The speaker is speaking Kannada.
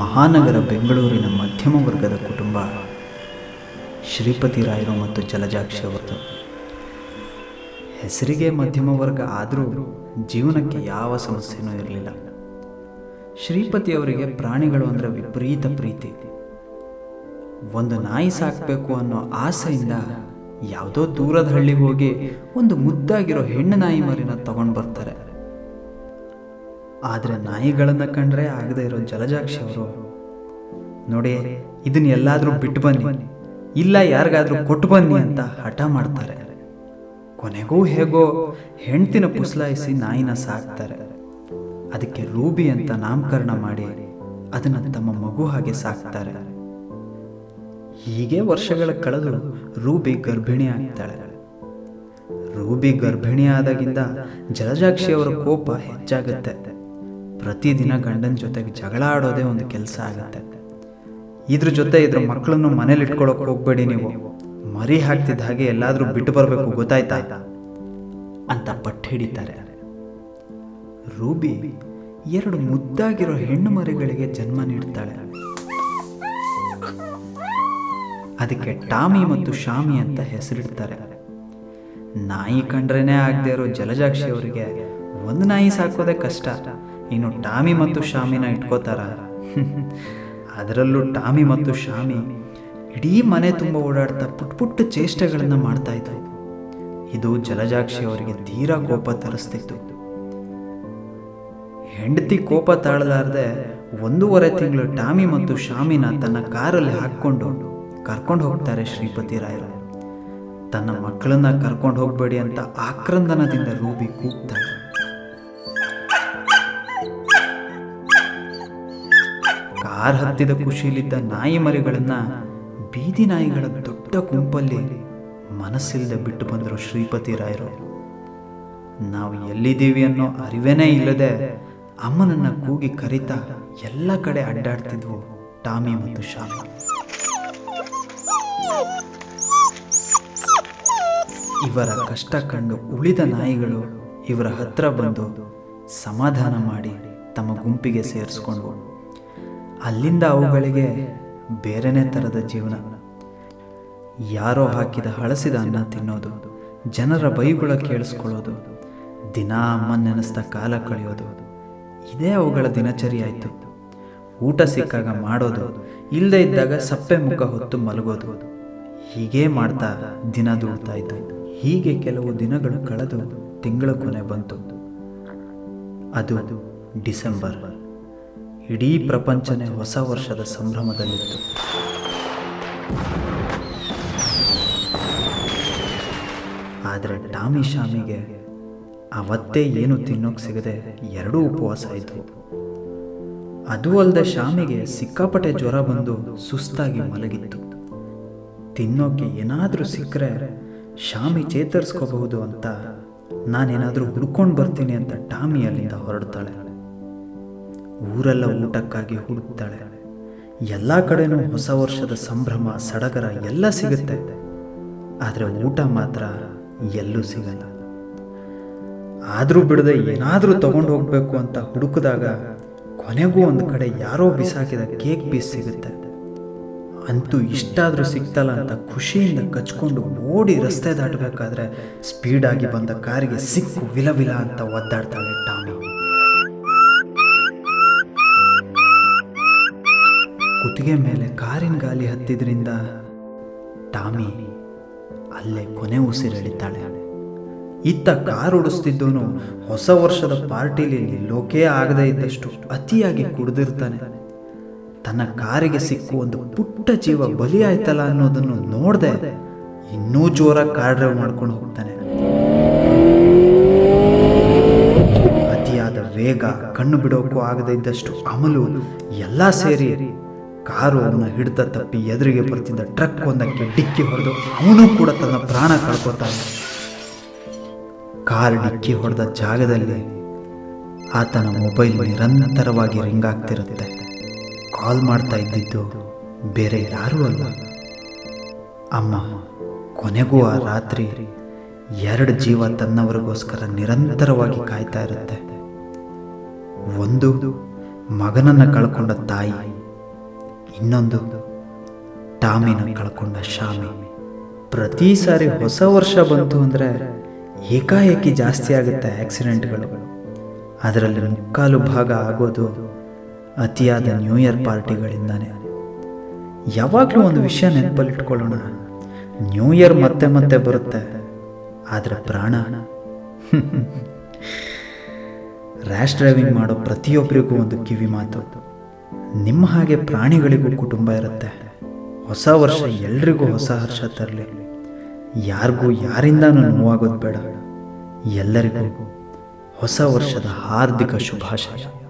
ಮಹಾನಗರ ಬೆಂಗಳೂರಿನ ಮಧ್ಯಮ ವರ್ಗದ ಕುಟುಂಬ, ಶ್ರೀಪತಿ ರಾಯರು ಮತ್ತು ಜಲಜಾಕ್ಷಿ ಅವರದು ಹೆಸರಿಗೆ ಮಧ್ಯಮ ವರ್ಗ ಆದರೂ ಜೀವನಕ್ಕೆ ಯಾವ ಸಮಸ್ಯೆನೂ ಇರಲಿಲ್ಲ. ಶ್ರೀಪತಿ ಅವರಿಗೆ ಪ್ರಾಣಿಗಳು ಅಂದರೆ ವಿಪರೀತ ಪ್ರೀತಿ. ಒಂದು ನಾಯಿ ಸಾಕಬೇಕು ಅನ್ನೋ ಆಸೆಯಿಂದ ಯಾವುದೋ ದೂರದ ಹಳ್ಳಿಗೆ ಹೋಗಿ ಒಂದು ಮುದ್ದಾಗಿರೋ ಹೆಣ್ಣು ನಾಯಿ ಮರಿನ ತಗೊಂಡು ಬರ್ತಾರೆ. ಆದರೆ ನಾಯಿಗಳನ್ನು ಕಂಡ್ರೆ ಆಗದೆ ಇರೋ ಜಲಜಾಕ್ಷಿ ಅವರು. ನೋಡಿ, ಇದನ್ನ ಎಲ್ಲಾದರೂ ಬಿಟ್ಟು ಬನ್ನಿ. ಇಲ್ಲ, ಯಾರಿಗಾದರೂ ಕೊಟ್ಟು ಬನ್ನಿ ಅಂತ ಹಠ ಮಾಡ್ತಾರೆ. ಕೊನೆಗೂ ಹೇಗೋ ಹೆಂಡ್ತಿನ ಪುಸ್ಲಾಯಿಸಿ ನಾಯಿನ ಸಾಕ್ತಾರೆ. ಅದಕ್ಕೆ ರೂಬಿ ಅಂತ ನಾಮಕರಣ ಮಾಡಿ ಅದನ್ನು ತಮ್ಮ ಮಗು ಹಾಗೆ ಸಾಕ್ತಾರೆ. ಹೀಗೆ ವರ್ಷಗಳ ಕಳೆದು ರೂಬಿ ಗರ್ಭಿಣಿ ಆಗ್ತಾಳೆ. ರೂಬಿ ಗರ್ಭಿಣಿ ಆದಾಗಿಂದ ಜಲಜಾಕ್ಷಿ ಅವರ ಕೋಪ ಹೆಚ್ಚಾಗುತ್ತೆ. ಪ್ರತಿದಿನ ಗಂಡನ ಜೊತೆಗೆ ಜಗಳ ಆಡೋದೇ ಒಂದು ಕೆಲಸ ಆಗುತ್ತೆ. ಇದ್ರ ಜೊತೆ ಇದ್ರ ಮಕ್ಕಳನ್ನು ಮನೇಲಿ ಇಟ್ಕೊಳ್ಳೋಕೆ ಹೋಗ್ಬೇಡಿ ನೀವು. ಮರಿ ಹಾಕ್ತಿದ್ದ ಹಾಗೆ ಎಲ್ಲಾದ್ರೂ ಬಿಟ್ಟು ಬರಬೇಕು, ಗೊತ್ತಾಯ್ತಾ? ಅಂತ ಪಟ್ಟು ಹಿಡಿತಾರೆ. ರೂಬಿ ಎರಡು ಮುದ್ದಾಗಿರೋ ಹೆಣ್ಣು ಮರಿಗಳಿಗೆ ಜನ್ಮ ನೀಡ್ತಾಳೆ. ಅದಕ್ಕೆ ಟಾಮಿ ಮತ್ತು ಶಾಮಿ ಅಂತ ಹೆಸರಿಡ್ತಾರೆ. ನಾಯಿ ಕಂಡ್ರೇನೆ ಆಗದೆ ಇರೋ ಜಲಜಾಕ್ಷಿ ಅವರಿಗೆ ಒಂದು ನಾಯಿ ಸಾಕೋದೇ ಕಷ್ಟ. ಇನ್ನು ಟಾಮಿ ಮತ್ತು ಶಾಮಿನ ಇಟ್ಕೋತಾರ? ಅದರಲ್ಲೂ ಟಾಮಿ ಮತ್ತು ಶಾಮಿ ಇಡೀ ಮನೆ ತುಂಬ ಓಡಾಡ್ತಾ ಪುಟ್ ಪುಟ್ಟ ಚೇಷ್ಟೆಗಳನ್ನು ಮಾಡ್ತಾ ಇದ್ರು ಇದು ಜಲಜಾಕ್ಷಿ ಅವರಿಗೆ ತೀರಾ ಕೋಪ ತರಿಸ್ತಿತ್ತು. ಹೆಂಡತಿ ಕೋಪ ತಾಳಲಾರದೆ ಒಂದೂವರೆ ತಿಂಗಳು ಟಾಮಿ ಮತ್ತು ಶಾಮಿನ ತನ್ನ ಕಾರಲ್ಲಿ ಹಾಕ್ಕೊಂಡು ಕರ್ಕೊಂಡು ಹೋಗ್ತಾರೆ ಶ್ರೀಪತಿ ರಾಯರು. ತನ್ನ ಮಕ್ಕಳನ್ನ ಕರ್ಕೊಂಡು ಹೋಗ್ಬೇಡಿ ಅಂತ ಆಕ್ರಂದನದಿಂದ ರೂಬಿ ಕೂಗ್ತಾಳೆ. ಕಾರ್ ಹತ್ತಿದ ಖುಷಿಯಲ್ಲಿದ್ದ ನಾಯಿ ಮರಿಗಳನ್ನ ಬೀದಿ ನಾಯಿಗಳ ದೊಡ್ಡ ಗುಂಪಲ್ಲಿ ಮನಸ್ಸಿಲ್ಲದೆ ಬಿಟ್ಟು ಬಂದರು ಶ್ರೀಪತಿ ರಾಯರು. ನಾವು ಎಲ್ಲಿದ್ದೀವಿ ಅನ್ನೋ ಅರಿವೇನೇ ಇಲ್ಲದೆ ಅಮ್ಮನನ್ನ ಕೂಗಿ ಕರಿತಾ ಎಲ್ಲ ಕಡೆ ಅಡ್ಡಾಡ್ತಿದ್ವು ಟಾಮಿ ಮತ್ತು ಶಾಮಿ ಇವರ ಕಷ್ಟ ಕಂಡು ಉಳಿದ ನಾಯಿಗಳು ಇವರ ಹತ್ರ ಬಂದು ಸಮಾಧಾನ ಮಾಡಿ ತಮ್ಮ ಗುಂಪಿಗೆ ಸೇರಿಸ್ಕೊಂಡು ಅಲ್ಲಿಂದ ಅವುಗಳಿಗೆ ಬೇರೆನೇ ಥರದ ಜೀವನ. ಯಾರೋ ಹಾಕಿದ ಹಳಸಿದ ಅನ್ನ ತಿನ್ನೋದು, ಜನರ ಬೈಗುಳ ಕೇಳಿಸ್ಕೊಳ್ಳೋದು, ದಿನ ಅಮ್ಮ ನೆನೆಸ್ತಾ ಕಾಲ ಕಳೆಯೋದು, ಇದೇ ಅವುಗಳ ದಿನಚರಿ ಆಯಿತು. ಊಟ ಸಿಕ್ಕಾಗ ಮಾಡೋದು ಇಲ್ಲದೆ ಇದ್ದಾಗ ಸಪ್ಪೆ ಮುಖ ಹೊತ್ತು ಮಲಗೋದು, ಹೀಗೇ ಮಾಡ್ತಾ ದಿನ ದೂಡ್ತಾ ಇತ್ತು ಹೀಗೆ ಕೆಲವು ದಿನಗಳು ಕಳೆದು ತಿಂಗಳ ಕೊನೆ ಬಂತು. ಅದು ಡಿಸೆಂಬರ್. ಇಡೀ ಪ್ರಪಂಚನೇ ಹೊಸ ವರ್ಷದ ಸಂಭ್ರಮದಲ್ಲಿತ್ತು. ಆದರೆ ಟಾಮಿ ಶಾಮಿಗೆ ಅವತ್ತೇ ಏನು ತಿನ್ನೋಕೆ ಸಿಗದೆ ಎರಡೂ ಉಪವಾಸ ಆಯಿತು ಅದು ಅಲ್ಲದೆ ಶಾಮಿಗೆ ಸಿಕ್ಕಾಪಟ್ಟೆ ಜ್ವರ ಬಂದು ಸುಸ್ತಾಗಿ ಮಲಗಿತ್ತು. ತಿನ್ನೋಕೆ ಏನಾದರೂ ಸಿಕ್ಕರೆ ಶಾಮಿ ಚೇತರಿಸ್ಕೋಬಹುದು ಅಂತ ನಾನೇನಾದರೂ ಹುಡ್ಕೊಂಡು ಬರ್ತೀನಿ ಅಂತ ಟಾಮಿ ಅಲ್ಲಿಂದ ಹೊರಡ್ತಾಳೆ. ಊರೆಲ್ಲ ಊಟಕ್ಕಾಗಿ ಹುಡುಕ್ತಾಳೆ. ಎಲ್ಲ ಕಡೆನೂ ಹೊಸ ವರ್ಷದ ಸಂಭ್ರಮ, ಸಡಗರ ಎಲ್ಲ ಸಿಗುತ್ತೆ. ಆದರೆ ಊಟ ಮಾತ್ರ ಎಲ್ಲೂ ಸಿಗಲ್ಲ. ಆದರೂ ಬಿಡದೆ ಏನಾದರೂ ತಗೊಂಡು ಹೋಗಬೇಕು ಅಂತ ಹುಡುಕಿದಾಗ ಕೊನೆಗೂ ಒಂದು ಕಡೆ ಯಾರೋ ಬಿಸಾಕಿದ ಕೇಕ್ ಪೀಸ್ ಸಿಗುತ್ತೆ. ಅಂತೂ ಇಷ್ಟಾದರೂ ಸಿಗ್ತಲ್ಲ ಅಂತ ಖುಷಿಯಿಂದ ಕಚ್ಕೊಂಡು ಓಡಿ ರಸ್ತೆ ದಾಟಬೇಕಾದ್ರೆ ಸ್ಪೀಡಾಗಿ ಬಂದ ಕಾರಿಗೆ ಸಿಕ್ಕು ವಿಲ ವಿಲ ಅಂತ ಒದ್ದಾಡ್ತಾಳೆ ಕುತ್ತಿಗೆ ಮೇಲೆ ಕಾರಿನ ಗಾಲಿ ಹತ್ತಿದ್ರಿಂದ ಟಾಮಿ ಅಲ್ಲೇ ಕೊನೆ ಉಸಿರೆಳಿತಾಳೆ. ಇತ್ತ ಕಾರ್ ಓಡಿಸ್ತಿದ್ದವನು ಹೊಸ ವರ್ಷದ ಪಾರ್ಟಿಲಿ ಲೋಕೇ ಆಗದೇ ಇದ್ದಷ್ಟು ಅತಿಯಾಗಿ ಕುಡಿದಿರ್ತಾನೆ. ತನ್ನ ಕಾರಿಗೆ ಸಿಕ್ಕು ಒಂದು ಪುಟ್ಟ ಜೀವ ಬಲಿ ಆಯ್ತಲ್ಲ ಅನ್ನೋದನ್ನು ನೋಡದೆ ಇನ್ನೂ ಜೋರಾಗಿ ಕಾರ್ ಡ್ರೈವ್ ಮಾಡ್ಕೊಂಡು ಹೋಗ್ತಾನೆ. ಅತಿಯಾದ ವೇಗ ಕಣ್ಣು ಬಿಡೋಕ್ಕೂ ಆಗದೇ ಇದ್ದಷ್ಟು ಅಮಲು ಎಲ್ಲ ಸೇರಿ ಕಾರು ಅವನ ಹಿಡಿತ ತಪ್ಪಿ ಎದುರಿಗೆ ಬರುತ್ತಿದ್ದ ಟ್ರಕ್ ಒಂದಕ್ಕೆ ಡಿಕ್ಕಿ ಹೊಡೆದು ಅವನು ಕೂಡ ತನ್ನ ಪ್ರಾಣ ಕಳ್ಕೊತಾನೆ. ಕಾರ್ ಡಿಕ್ಕಿ ಹೊಡೆದ ಜಾಗದಲ್ಲಿ ಆತನ ಮೊಬೈಲ್ ನಿರಂತರವಾಗಿ ರಿಂಗ್ ಆಗ್ತಿರುತ್ತೆ. ಕಾಲ್ ಮಾಡ್ತಾ ಇದ್ದಿದ್ದು ಬೇರೆ ಯಾರೂ ಅಲ್ಲ. ಅಮ್ಮ, ಕೊನೆಗೂ ಆ ರಾತ್ರಿ ಎರಡು ಜೀವ ತನ್ನವರಿಗೋಸ್ಕರ ನಿರಂತರವಾಗಿ ಕಾಯ್ತಾ ಇರುತ್ತೆ. ಒಂದು ಮಗನನ್ನು ಕಳ್ಕೊಂಡ ತಾಯಿ. ಇನ್ನೊಂದು ಟಾಮಿನ ಕಳ್ಕೊಂಡ ಶಾಮಿ. ಪ್ರತಿ ಸಾರಿ ಹೊಸ ವರ್ಷ ಬಂತು ಅಂದರೆ ಏಕಾಏಕಿ ಜಾಸ್ತಿ ಆಗುತ್ತೆ ಆಕ್ಸಿಡೆಂಟ್ಗಳು. ಅದರಲ್ಲಿ ಮುಕ್ಕಾಲು ಭಾಗ ಆಗೋದು ಅತಿಯಾದ ನ್ಯೂ ಇಯರ್ ಪಾರ್ಟಿಗಳಿಂದಾನೆ. ಯಾವಾಗಲೂ ಒಂದು ವಿಷಯ ನೆನಪಲ್ಲಿಟ್ಕೊಳ್ಳೋಣ. ನ್ಯೂ ಇಯರ್ ಮತ್ತೆ ಮತ್ತೆ ಬರುತ್ತೆ. ಆದರೆ ಪ್ರಾಣ? ರ್ಯಾಶ್ ಡ್ರೈವಿಂಗ್ ಮಾಡೋ ಪ್ರತಿಯೊಬ್ಬರಿಗೂ ಒಂದು ಕಿವಿ ಮಾತು. ನಿಮ್ಮ ಹಾಗೆ ಪ್ರಾಣಿಗಳಿಗೂ ಕುಟುಂಬ ಇರುತ್ತೆ. ಹೊಸ ವರ್ಷ ಎಲ್ರಿಗೂ ಹೊಸ ಹರ್ಷ ತರಲಿ. ಯಾರಿಗೂ ಯಾರಿಂದಾನೂ ನೋವಾಗೋದು ಬೇಡ. ಎಲ್ಲರಿಗೂ ಹೊಸ ವರ್ಷದ ಹಾರ್ದಿಕ ಶುಭಾಶಯ.